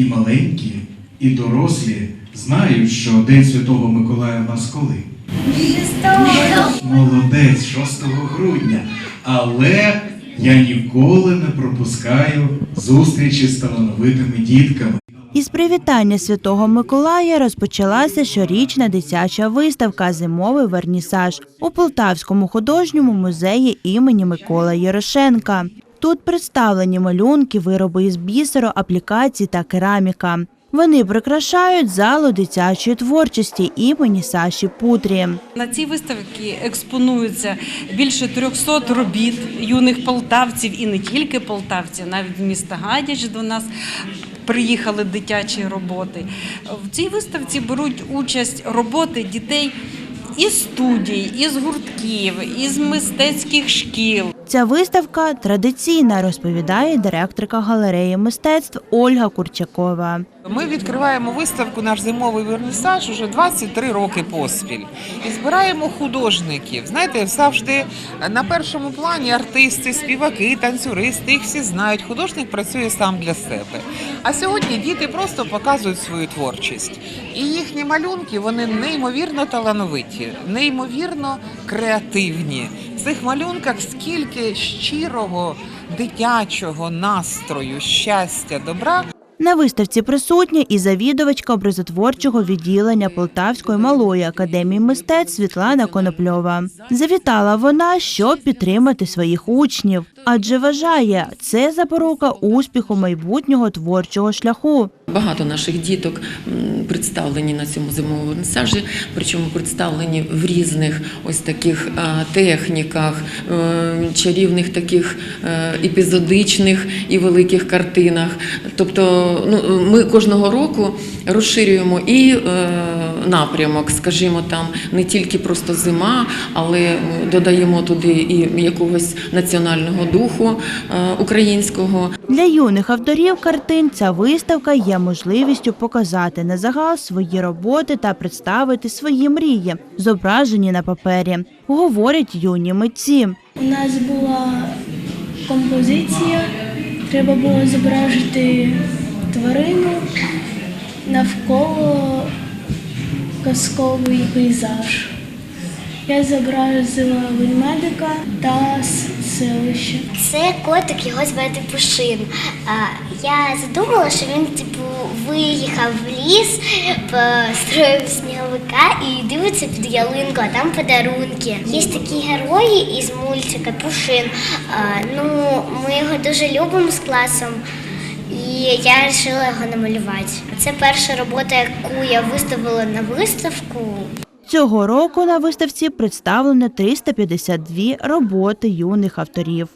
І маленькі, і дорослі знають, що День Святого Миколая в нас коли? Молодець, 6 грудня. Але я ніколи не пропускаю зустрічі з талановитими дітками. Із привітання Святого Миколая розпочалася щорічна дитяча виставка Зимовий вернісаж у Полтавському художньому музеї імені Микола Єрошенка. Тут представлені малюнки, вироби із бісеру, аплікацій та кераміка. Вони прикрашають залу дитячої творчості імені Саші Путрі. На цій виставці експонуються більше 300 робіт юних полтавців і не тільки полтавців, навіть міста Гадяч до нас приїхали дитячі роботи. В цій виставці беруть участь роботи дітей із студій, із гуртків, із мистецьких шкіл. Ця виставка традиційна, розповідає директорка галереї мистецтв Ольга Курчакова. Ми відкриваємо виставку наш зимовий вернісаж уже 23 роки поспіль і збираємо художників. Знаєте, завжди на першому плані артисти, співаки, танцюристи, їх всі знають. Художник працює сам для себе. А сьогодні діти просто показують свою творчість. І їхні малюнки вони неймовірно талановиті, неймовірно креативні. Цих малюнках скільки щирого дитячого настрою, щастя, добра. На виставці присутня і завідувачка образотворчого відділення Полтавської малої академії мистецтв Світлана Конопльова. Завітала вона, щоб підтримати своїх учнів, адже вважає, це запорука успіху майбутнього творчого шляху. Багато наших діток представлені на цьому зимовому вернісажі, причому представлені в різних ось таких техніках, е, чарівних таких е, епізодичних і великих картинах. Тобто, ну ми кожного року розширюємо і е, напрямок, скажімо, там не тільки просто зима, але е, додаємо туди і якогось національного духу е, українського. Для юних авторів картин ця виставка є можливістю показати на загал свої роботи та представити свої мрії, зображені на папері, говорять юні митці. У нас була композиція, треба було зображити тварину навколо казковий пейзаж. Я зобразила ведмедика та селище. Це котик, його звати Пушин. Я задумала, що він типу виїхав в ліс, построїв сніговика і дивиться під ялинку, а там подарунки. Є такі герої із мультика Пушин. Ну, ми його дуже любимо з класом. І я вирішила його намалювати. Це перша робота, яку я виставила на виставку. Цього року на виставці представлено 352 роботи юних авторів.